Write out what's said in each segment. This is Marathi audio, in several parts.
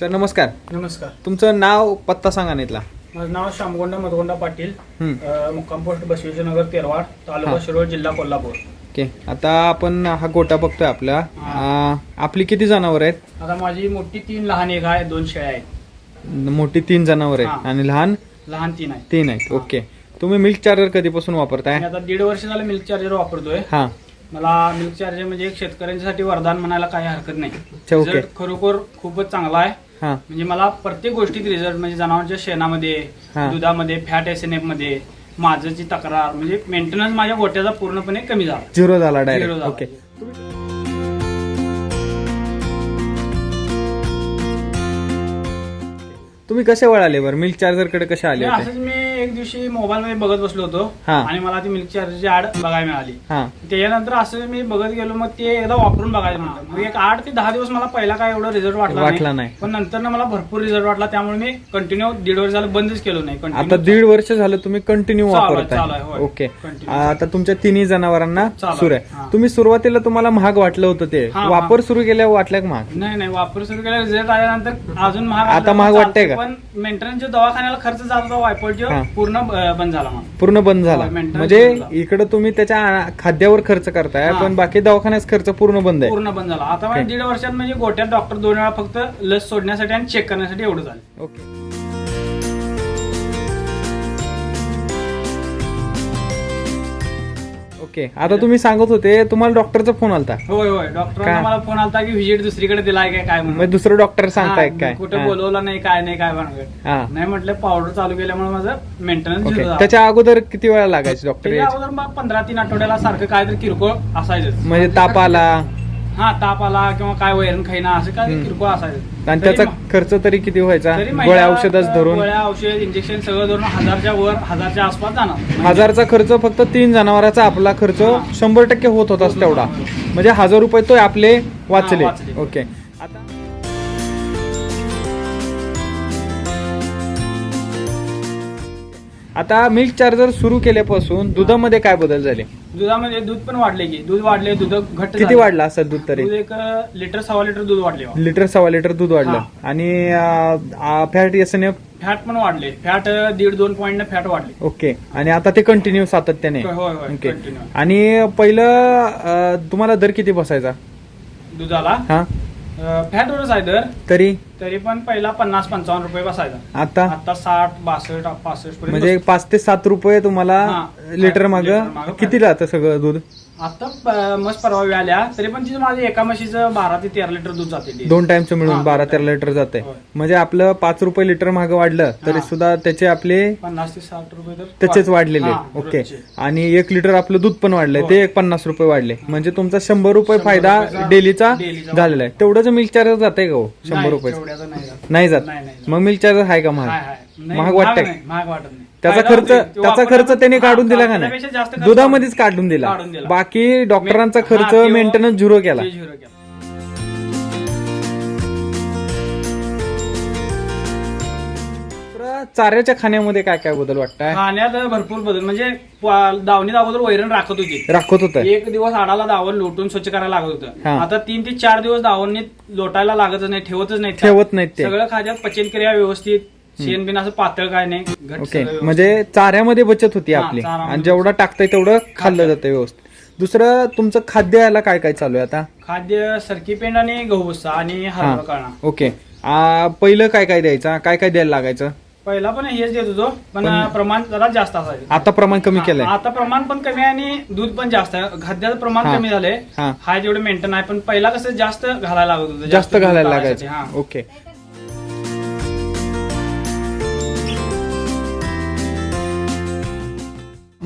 सर नमस्कार. नमस्कार. तुमचं नाव पत्ता सांगा नेतला माझं नाव शामगोंडा मधगोंडा पाटील. हं. अ, मुक्काम पोस्ट बसवेश्वरनगर तेरवाड तालुका. शिरोळ जिल्हा कोल्हापूर. ओके. आता आपण हा गोटा बघतोय आपला. आ, आपली किती जनावर आहेत? आता माझी मोठी तीन लहान एक आहे दोन शेळ्या आहेत. मोठी तीन जनावर आहेत. हा. आणि लहान? लहान तीन आहेत. तीन आहेत. ओके. तुम्ही मिल्क चार्जर कधीपासून वापरताय? आता दीड वर्ष झालं मिल्क चार्जर वापरतोय. हा. मला मिल्क चार्जर म्हणजे एक शेतकऱ्यांसाठी वरदान म्हणायला काही हरकत नाही. ओके. खरोखर खूपच चांगला आहे. हा. म्हणजे मला प्रत्येक गोष्टीत रिझल्ट म्हणजे जनावरांच्या शेणामध्ये हा. दुधामध्ये फॅट एस एन एफमध्ये माझची तक्रार म्हणजे मेंटेनन्स माझ्या गोट्याचा पूर्णपणे कमी झाला. झिरो झाला Zero डायरेक्ट झाला. ओके तुम्ही कसे वळाले बरं? मिल्क चार्जरकडे कसे आले होते? असंच मी एक दिवशी मोबाईल मध्ये बघत बसलो होतो हा. आणि मला ती मिल्क चार्जरची ऍड बघायला मिळाली हा त्याच्यानंतर असं मी बघत गेलो मग ते एकदा वापरून बघायला म्हणलं मग एक आठ ते दहा दिवस मला पहिला काय एवढा रिझल्ट वाटला वाटला नाही. पण नंतर मला भरपूर रिझल्ट वाटला त्यामुळे मी कंटिन्यू दीड वर्ष झालं बंदच केलो नाही आता कंटिन्यू दीड वर्ष झालं तुम्ही कंटिन्यू चालू आहे, वापरताय चालू आहे, होय. Okay Continue. आता तुमच्या तिन्ही जनावरांना चालू सुरू आहे, आहे. तुम्ही सुरुवातीला तुम्हाला महाग वाटलं होतं ते हा, वापर सुरू केल्यावर वाटलं का महाग नाही नाही वापर सुरू केला रिझल्ट आल्यानंतर अजून महाग आता महाग वाटतंय चालतंय, का? पण मेंटेनन्सच्या दवाखान्याला खर्च जात होता. पूर्ण बंद झाला मग पूर्ण बंद झाला होय, maintenance म्हणजे बंद झाला. इकडे तुम्ही त्याच्या आ- खाद्यावर खर्च करताय हा. पण बाकी दवाखान्यात खर्च पूर्ण बंद आहे पूर्ण बंद झाला आता म्हणजे. दीड वर्षात म्हणजे गोट्यात डॉक्टर दोन वेळा फक्त लस सोडण्यासाठी आणि चेक करण्यासाठी एवढं झालं ओके ओके आता तुम्ही सांगत होते तुम्हाला डॉक्टरचा फोन आलता. होय होय. डॉक्टरांना काय? मला फोन आलता की व्हिजिट दुसरीकडे दिलाय काय काय म्हणून. दुसरं डॉक्टर सांगताय हा, काय? कुठे हा. बोलवलं नाही काय नाही काय हा. नाही म्हटलं पावडर चालू केल्यामुळे माझं मेंटेनन्स ओके. त्याच्या अगोदर किती वेळा लागायचे डॉक्टर अगोदर मग पंधरा तीन आठवड्याला सारखं काहीतरी किरकोळ असायचं म्हणजे ताप आला? हा ताप आला किंवा काय वैरण खाईना असं काय हम्म. किरकोळ असायचं आणि तरी त्याचा म- खर्च तरी किती व्हायचा तरी गोळ्या औषधच धरून गोळ्या औषध इंजेक्शन सगळं धरून हजारच्या वर हजारच्या आसपास जाणार हजारचा खर्च फक्त तीन जनावराचा आपला खर्च हा. शंभर टक्के होत होताच होत तेवढा. म्हणजे हजार रुपये तो आपले वाचले वाचले. ओके आता मिल्क चार्जर सुरू केल्यापासून दुधामध्ये काय बदल झाले? दुधामध्ये दूध पण वाढले की दूध वाढले दूध घट्ट किती. वाढलं असेल दूध तरी? एक लिटर सव्वा लिटर दूध वाढले लिटर सव्वा लिटर दूध वाढलं. आणि fat S N F fat पण वाढले. फॅट दीड दोन पॉईंट फॅट वाढले. ओके. आणि आता ते कंटिन्यू सातत्याने. होय होय होय. ओके. कंटिन्यू आणि पहिलं अं, तुम्हाला दर किती बसायचा? दुधाला? हा. फॅट वरच आहे दर तरी? तरी पण पहिला पन्नास पंचावन्न रुपये बसायचा. आता? आता साठ बासष्ट पासष्ट पर्यंत म्हणजे पाच ते सात रुपये तुम्हाला हा. लिटर माग लिटर मागं किती राहतं सगळं दूध? आता मस्त परवा आल्या तरी पण तिचं माझं एका म्हशीचं बारा ते तेरा लिटर दूध जाते. दोन टाइमचं मिळून हा, बारा तेरा लिटर जाते होय. म्हणजे आपलं पाच रुपये लिटर मागं वाढलं तरी हा. सुद्धा त्याचे आपले पन्नास ते साठ रुपये तर त्याचेच वाढ- वाढलेले हा, ओके रोजचे. आणि एक लिटर आपलं दूध पण वाढलंय. ते एक पन्नास रुपये वाढले म्हणजे तुमचा शंभर रुपये शंभर फायदा रुपयाचा डेलीचा डेलीचा झालेला आहे तेवढंच मिल्क चार्जर जाते का हो शंभर नाही, रुपये तेवढ्याचं नाही जात. नाही जात नाही, नाही जात. मग मिल्क चार्जर आहे का महाग हाय. नाही, महाग महाग वाटतंय? नाही, महाग वाटत नाही त्याचा फायदा खर्च होतोय. तो त्याचा खर्च त्याने हा, काढून दिला का जास्त नाही? खर्च दुधामध्येच काढून दिला काढून दिला. बाकी डॉक्टरांचा खर्च मेंटेनन्स झिरो केला. ते झिरो केला. तर चाऱ्याच्या खाण्यामध्ये काय काय बदल वाटताय? खाण्यात भरपूर बदल. म्हणजे दावणीत अगोदर वैरण राखत होती. राखत होत. एक दिवस आडाला दावण लोटून स्वच्छ करायला लागत हा. होतं आता तीन ते चार दिवस दावणीत लोटायला लागतच नाही ठेवतच नाही. ठेवत नाहीत ते. सगळं खाद्यात पचनक्रिया व्यवस्थित शेण बिन असं पातळ काय नाही ओके. सगळं. म्हणजे चाऱ्यामध्ये बचत होती हा, आपली. आणि जेवढं टाकतंय तेवढं खाल्लं जातं व्यवस्थित. दुसरं तुमचं खाद्य याला काय काय चालू आहे आता? खाद्य सरकी पेंड आणि गहू आणि हरभरा काळा ओके. आ, पहिलं काय काय द्यायचं? काय काय द्यायला लागायचं? पहिला पण हेच देत होतो पण पण- प्रमाण जरा जास्त असायचं. आता प्रमाण कमी केलंय. आता प्रमाण पण कमी आहे आणि दूध पण जास्त आहे. खाद्याचं प्रमाण. कमी झालंय. हा. हा जेवढे मेंटेन आहे. पण पहिला कसं जास्त घालायला लागत होतं जास्त दूध घालायला लागायचं. हा. ओके.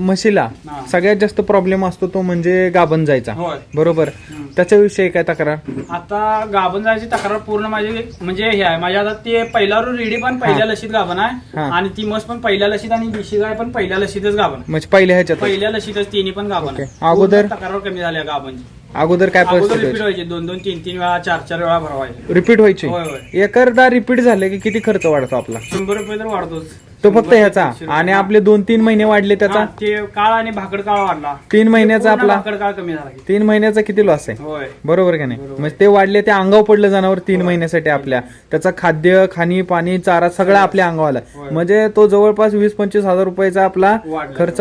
म्हशीला. सगळ्यात जास्त प्रॉब्लेम असतो तो म्हणजे गाभण जायचा. होय. बरोबर. त्याच्याविषयी काय तक्रार? आता गाभण जायची तक्रार पूर्ण माझी म्हणजे हे आहे. माझ्या आता ते पहिला रेडी पण पहिल्या लशीत गाभण आहे. हा. आणि ती मस्त पण पहिल्या लशीत आणि देशी गाय पण पहिल्या लशीतच गाभण. म्हणजे पहिल्या ह्याच्यात पहिल्या लशीतच तिन्ही पण गाभण आहे. ओके. अगोदर? पूर्ण तक्रार कमी झाल्या गाभणची. अगोदर काय अगोदर परिस्थिती रिपीट व्हायची. दोन दोन तीन तीन वेळा चार चार वेळा भरवायचे. रिपीट व्हायची? होय होय. एकरदा रिपीट झाले की किती खर्च वाढतो आपला? शंभर रुपये तर वाढतोच. तो फक्त ह्याचा. आणि आपले दोन तीन महिने वाढले त्याचा? हा, ते काळ आणि भाकड काळ वाढला. तीन महिन्याचा पूर्ण आपला? भाकड काळ कमी झाला की. तीन महिन्याचा किती लॉस आहे? होय. बरोबर का नाही? म्हणजे ते वाढले ते अंगावर पडलं जनावर तीन महिन्यासाठी आपल्या. त्याचा खाद्य खाणी पाणी चारा सगळं आपल्या अंगावर आला. म्हणजे तो जवळपास वीस पंचवीस हजार रुपयाचा आपला वाढला. खर्च.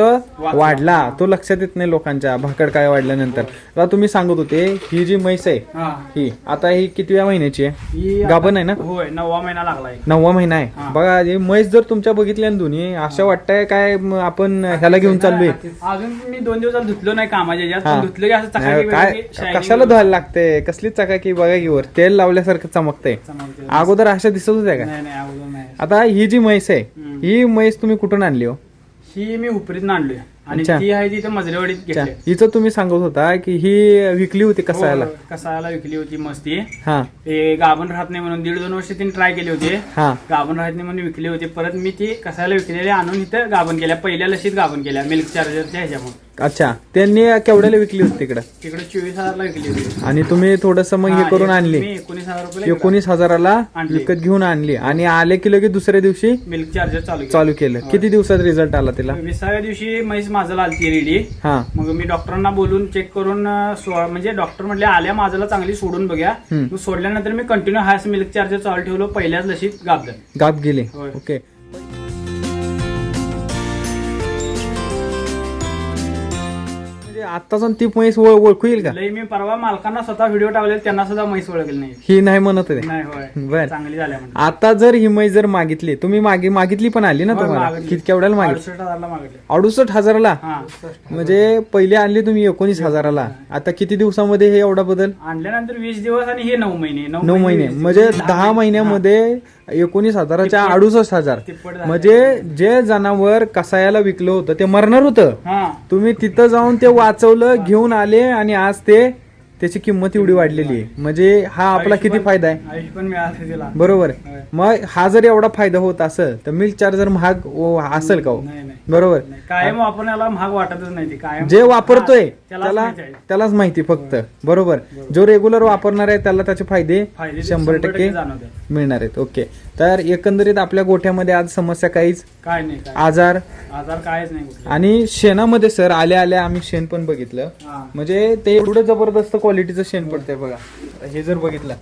वाढला. तो लक्षात येत नाही लोकांच्या भाकड काय वाढल्यानंतर. आता तुम्ही सांगत होते ही जी म्हैस आहे हा. ही आता ही कितव्या महिन्याची आहे? ही गाभण आहे ना? होय नववा महिना लागलाय नववा महिना आहे. बघा ही म्हैस जर तुमच्या बघितल्या ना दोन्ही. असं वाटतंय काय म, आपण ह्याला घेऊन चाललोय. अजून मी दोन दिवस झाले धुतलो नाही कामाच्या ह्याच्यात. हा. पण धुतलं की असं चकाकी नाही, काय shining कशाला धुवायला लागते कसली चकाकी बघा की वर. तेल लावल्यासारखं चमकतंय. चमकते. अगोदर अशा दिसत होत्या का? नाही नाही अगोदर नाही. आता ही जी म्हैस आहे हम्म. ही म्हैस तुम्ही कुठून आणली हो? ही मी उपरीत आणलोय. आणि अच्छा. ती आहे तिथे मजरेवाडीत अच्छा. घेतली. हिचं तुम्ही सांगत होता की ही विकली होती कसायला? हो, कसायला विकली होती मस्ती. हा. ते गाभण राहत नाही म्हणून दीड दोन वर्ष तिने ट्राय केली होती. हा. गाभण राहत नाही म्हणून विकली होती. परत मी ती कसायला विकलेली आणून इथं गाभण केल्या. पहिल्या लशीत गाभण केल्या. मिल्क चार्जरच्या ह्याच्यामुळे. अच्छा त्यांनी केवढ्याला विकली होती तिकडं? तिकडे चोवीस हजारला विकली होती. आणि तुम्ही थोडस मग हे करून आणली. मी एकोणीस हजार रुपये एकोणीस हजाराला आणली. विकत घेऊन आणली. आणि आले की लगेच दुसऱ्या दिवशी? मिल्क चार्जर चालू केलं. चालू केलं. किती दिवसात रिझल्ट आला तिला? विसाव्या दिवशी म्हैस माझं आलती रेडी. हा. मग मी डॉक्टरांना बोलून चेक करून अं, सो- म्हणजे डॉक्टर म्हटले आल्या माझ्याला चांगली सोडून बघूया. हम्म. मग सोडल्यानंतर मी कंटिन्यू हायस मिल्क चार्जर चालू ठेवलो पहिल्याच लशीत गाबलं. गाप गेले. होय. ओके आता जाऊन ती म्हैस ओळ- ओळखू येईल का? लई मी परवा मालकांना स्वतः व्हिडिओ टाकले त्यांना सुद्धा म्हैस ओळखली नाही. ही नाही म्हणत नाही होय. बर. चांगली झाल्या म्हणजे आता जर ही म्हैस जर मागितली तुम्ही मागे मागितली पण आली ना होय, तुम्हाला? मागितली. किती केवढ्याला मागितली? अडुसष्ट हजारला मागितले. अडुसष्ट हजाराला? हा. म्हणजे पहिले आणली तुम्ही एकोणीस हजाराला. आता किती दिवसामध्ये हे एवढा बदल? आणल्यानंतर वीस दिवस आणि हे नऊ महिने. नऊ महिने वीस म्हणजे दहा महिन्यामध्ये एकोणीस हजाराच्या अडुसष्ट हजार. म्हणजे जे जनावर कसायाला विकलं होतं ते मरणार होतं. तुम्ही तिथं जाऊन ते वाचवलं घेऊन आले आणि आज ते त्याची किंमत एवढी वाढलेली आहे. म्हणजे हा आपला किती फायदा आहे? आयुष्य पण मिळालं तिला. बरोबर होय. मग हा जर एवढा फायदा होत असेल तर मिल्क चार्जर महाग ओ- असेल का हो? नाही नाही. बरोबर. नाही. कायम वापरण्याला महाग वाटतच नाही ती. कायम जे वापरतोय हा, त्यालाच त्याला माहिती आहे. त्यालाच माहिती फक्त. बरोबर. जो रेग्युलर वापरणार आहे त्याला त्याचे फायदे फायदे शंभर टक्के मिळणार आहेत. ओके. तर एकंदरीत आपल्या गोठ्यामध्ये आज समस्या काहीच काय नाही काय आजार आजार कायच नाही कुठले. आणि शेणामध्ये सर आल्या आल्या आम्ही शेण पण बघितलं. हा. म्हणजे ते एवढं जबरदस्त क्वालिटीचं शेण पडतंय बघा. हे जर बघितलं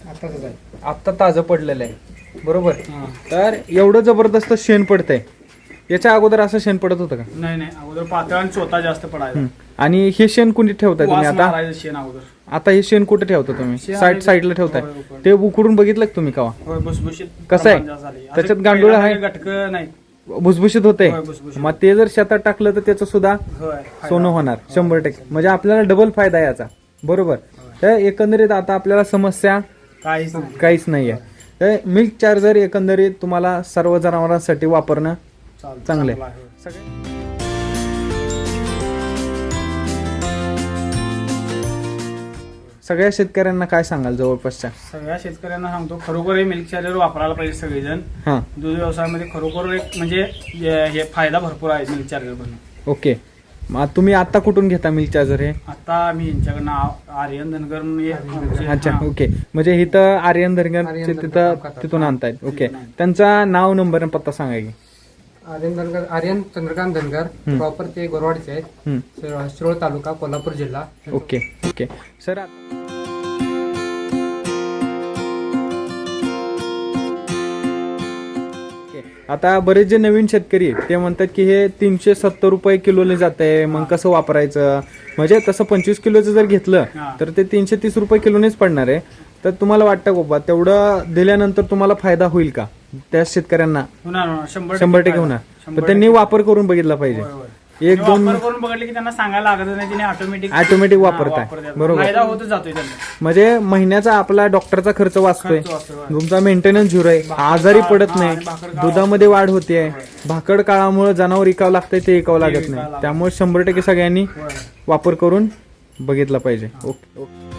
आत्ता ताजं पडलेलं आहे. बरोबर? हा. तर एवढं जबरदस्त शेण पडतंय. याच्या अगोदर असं शेण पडत होतं का? नाही नाही. अगोदर पातळ आणि चोथा जास्त पडायचा. हं. आणि हे शेण कुणी ठेवताय तुम्ही वास आता? मारायचं शेण अगोदर. आता हे शेण कुठे ठेवता तुम्ही? शेण साईड आहे- साईडला ठेवताय. होय. ते उकडून बघितलं का तुम्ही कवा? होय भुसभुशीत कसं आहे? प्रमाण जास्त झाले. असं त्याच्यात गांडूळ आहे? गटक नाही. भुसभुशीत होते होय, भुसभुशीत. मग ते जर शेतात टाकलं तर त्याचं सुद्धा होय सोनं होणार. शंभर टक्के. म्हणजे आपल्याला डबल फायदा आहे याचा. बरोबर? तर एकंदरीत आता आपल्याला समस्या काहीच नाही. काहीच नाहीये. तर मिल्क चार्जर एकंदरीत तुम्हाला सर्व जनावरांसाठी वापरणं चांगलं चांगलं आहे. आहे, सगळ्या शेतकऱ्यांना काय सांगाल जवळपासच्या? सगळ्या शेतकऱ्यांना सांगतो खरोखर हे मिल्क चार्जर वापरायला पाहिजे सगळेजण. हा. दूध व्यवसायामध्ये खरोखर एक म्हणजे हे हे फायदा भरपूर आहे मिल्क चार्जर पण ओके. मग तुम्ही आता कुठून घेता मिल्क चार्जर हे? आता मी यांच्याकडनं आर्यन धनगर म्हणून हे अच्छा हा. ओके. म्हणजे इथं आर्यन धरगरचे तिथं तिथून आणतायत. ओके. त्यांचा नाव नंबर आणि पत्ता सांगा की. आर्यन धनगर आर्यन चंद्रकांत धनगर. प्रॉपर ते गोरवाडीचे आहेत. शिरोळ शिरोळ तालुका कोल्हापूर जिल्हा. Okay okay. सर आ- आता बरेच जे नवीन शेतकरी आहेत ते म्हणतात की हे तीनशे सत्तर रुपये किलोने जात आहे मग कसं वापरायचं म्हणजे तसं पंचवीस किलोचं जर घेतलं. तर ते तीनशे तीस रुपये किलोनेच पडणार आहे तर तुम्हाला वाटतं बाबा तेवढं दिल्यानंतर तुम्हाला फायदा होईल का त्या शेतकऱ्यांना शंभर टक्के. होणार पण त्यांनी. वापर करून बघितला पाहिजे. एक दोन वापर करून बघितले की त्यांना सांगायला लागत नाही तिने ऑटोमॅटिक Automatic वापरताय. बरोबर. फायदा होतच जातोय त्यांना म्हणजे महिन्याचा आपला डॉक्टरचा खर्च वाचतोय खर्च वाचतोय, होय. तुमचा मेंटेनन्स झिरो आहे आजारी पडत नाही आणि भाकर काळ- दुधामध्ये वाढ होते भाकड काळामुळे जनावर इकावं लागतंय ते इकावं लागत नाही लागतं. त्यामुळे शंभर टक्के सगळ्यांनी होय. वापर करून बघितला पाहिजे ओके ओके.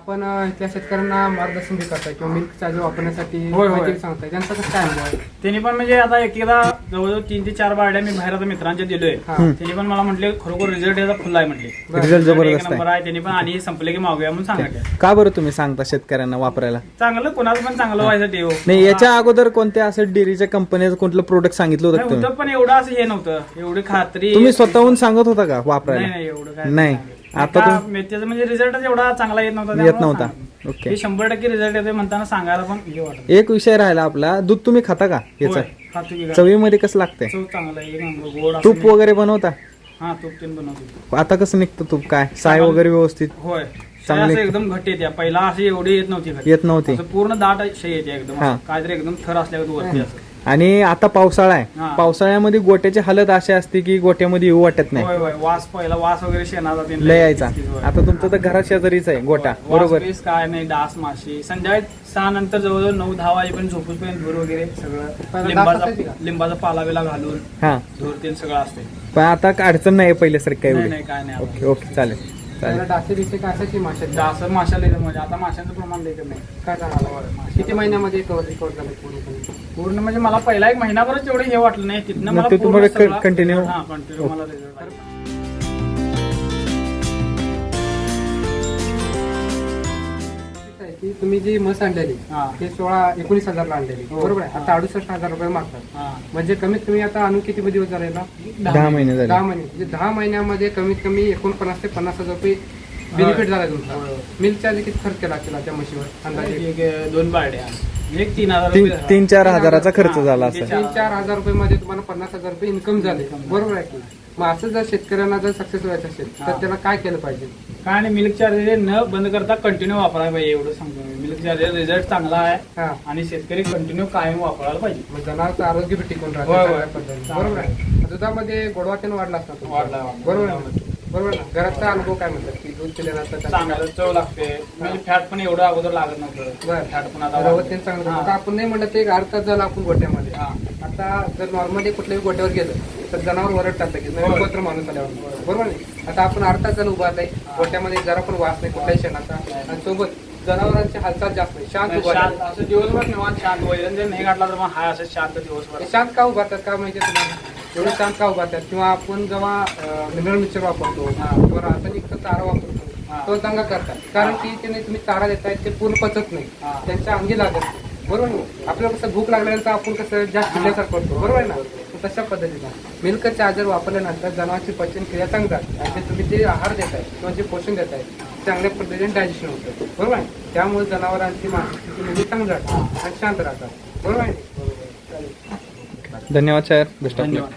आपण इथल्या शेतकऱ्यांना मार्गदर्शन बी करताय किंवा मिल्क चार्जर वापरण्यासाठी होय, होय. माहिती सांगताय त्यांचा कसं काय अनुभव आहे? त्यांनी पण म्हणजे आता एकेदा जवळजवळ तीन ते चार बारड्या मी बाहेर आता मित्रांच्या दिलोय. हा. त्यांनी पण मला म्हटले खरोखर रिझल्ट याचा फुल आहे म्हटले. बरं. रिझल्ट एक जबरदस्त नंबर आहे. आहे. त्यांनी पण आणि संपले की मागूया म्हणून सांगितलं. का बरं तुम्ही सांगता शेतकऱ्यांना वापरायला? चांगलं कोणाचं पण चांगलं व्हायचं देव नाही याच्या अगोदर कोणत्या असं डेअरीच्या कंपनीचं कोणतं प्रोडक्ट सांगितलं होतं का नाही, तुम्ही? होतं पण एवढं असं हे नव्हतं. एवढी खात्री तुम्ही स्वतःहून सांगत होता का नाही वापरायला? नाही एवढं काय नाही. सांगितलं. आता त्याचा म्हणजे रिझल्ट एवढा चांगला येत नव्हता येत त्यामुळे नव्हता. ओके. हे शंभर टक्के रिझल्ट येते म्हणताना सांगायला पण हे वाटत एक विषय राहिला आपला दूध तुम्ही खाता का याचं. चवीमध्ये कसं लागतंय? चव चांगला आहे, एक नंबर गोड असं तूप. वगैरे बनवता? हा तूप तीन बनवतो. आता कसं निघतं तूप काय? साय वगैरे व्यवस्थित? होय. चांगली- असं एकदम घट येते. पहिला अशी एवढी येत नव्हती घट. येत नव्हती. असं पूर्ण दाट शे येते एकदम. हा. काहीतरी एकदम थर असल्यावर वरती असं. आणि आता पावसाळा आहे. हा. पावसाळ्यामध्ये गोट्याची हालत अशी असते की गोट्यामध्ये येऊ वाटत नाही. होय होय. वास पहिला वास वगैरे शेणाचा लय यायचा. होय. आता तुमचं तर घरात शेजारीच आहे गोटा. वास बरोबर. बीस काय नाही डास माशी. संध्याकाळी सहा नंतर जवळजवळ नऊ दहा वाजेपर्यंत झोपूपर्यंत धूर वगैरे सगळं पहिला डास असायचे लिंबाचा का? लिंबाचा पाला बिला घालून हा. धूर तीन सगळं असते. पण आता काय अडचण नाही पहिल्यासारखं काय नाही एवढी. नाही काय नाही ओके ओके चालेल. त्याला डासे बिसे काय असायची माशाची. डास माशाला येतं म्हणजे. आता माशांचं प्रमाण कमी आहे. काय सांगायला किती महिन्यामध्ये रिकवर झालं पूर्णपणे पूर्ण म्हणजे मला पहिला एक महिनाभरच एवढं हे वाटलं नाही. तिथनं मला पूर्ण continue- हा कंटिन्यू मला result आला. तुम्ही जी मस आणलेली हा. ते सोळा एकोणीस हजारला आणलेली. हो. बरोबर आहे? आता अडुसष्ट हजार रुपये मागतात. हा. म्हणजे कमीत कमी आता आणून किती दिवस झाले याला दहा महिने दहा महिने. म्हणजे दहा महिन्यामध्ये कमीत कमी एकोणपन्नास ते पन्नास हजार रुपये बेनिफिट झाला तुमचा. मिल्क चार्ज किती खर्च केला असेल त्या म्हशीवर? अंदाजे? एक एक दोन बारड्या. एक तीन हजार तीन रुपये. झाला. तीन चार हजाराचा खर्च झाला तीन असेल. तीन चार हजार रुपये मध्ये तुम्हाला पन्नास हजार रुपये इन्कम झाले. बरोबर आहे की मग असं जर शेतकऱ्यांना जर सक्सेस व्हायचं असेल तर हा. त्याला काय केलं पाहिजे? काय नाही मिल्क चार्जर न बंद करता कंटिन्यू वापरायला पाहिजे एवढं सांगतो मिल्क चार्जर रिझल्ट चांगला आहे हा. आणि शेतकरी कंटिन्यू कायम वापरायला पाहिजे. मग जनावरचं आरोग्य बी टिकून राहतं होय, होय. चांगल्या पद्धतीने. बरोबर आहे. दुधामध्ये गोडवा त्यानं वाढला असता तुमचा. वाढला, वाढला. बरोबर आहे? बरोबर ना? घराचा अनुभव काय म्हणतात? की दूध पिल्यानंतर चांगलं चव लागते. म्हणजे फॅट पण एवढं अगोदर लागत नव्हतं. बरं. फॅट पण आता रवत वाढते. ते चांगलं हा. आता आपण नाही म्हणलं ते एक अर्धा झाला आपण गोट्यामध्ये. हा. आता जर नॉर्मली कुठल्याही गोट्यावर गेलं तर जनावर ओरडतात की नवीन होय. गोत्र माणूस आल्यावर. बरोबर नाही आता आपण अर्धा जण उभा आहे. गोट्यामध्ये जरा पण वास नाही कुठल्याही शेणाचा आणि सोबत जनावरांची हालचाल जास्त नाही शांत उभा शांत. आहे. असं दिवसभर निवांत शांत वैरण जर नाही घातला तर मग हाय असं शांत दिवसभर. शांत का उभारतात का माहिती तुम्हाला? एवढं शांत का उभारतात किंवा आपण जेव्हा मिनरल मिक्सर वापरतो हा. किंवा रासायनिक चारा वापरतो हा. तो दंगा करतात. कारण की त्याने तुम्ही चारा देताय ते पूर्ण पचत नाही. हा. त्यांच्या अंगी लागत नाही. बरोबर ना? आपल्याला कसं भूक लागल्यानंतर आपण कसं जास्त पिल्यासारखं करतो. बरोबर आहे ना? तर तशा पद्धतीनं मिल्क चार्जर वापरल्यानंतर जनावरची पचन क्रिया चांगली राहते आणि ते तुम्ही जे आहार देताय किंवा जे पोषण देताय चांगल्या पद्धतीने डायजेशन होतं. बरोबर आहे? त्यामुळे जनावरांची मानसिक स्थिती म्हणजे चांगली राहते. आणि शांत राहतात. बरोबर आहे? धन्यवाद साहेब बेस्ट धन्यवाद.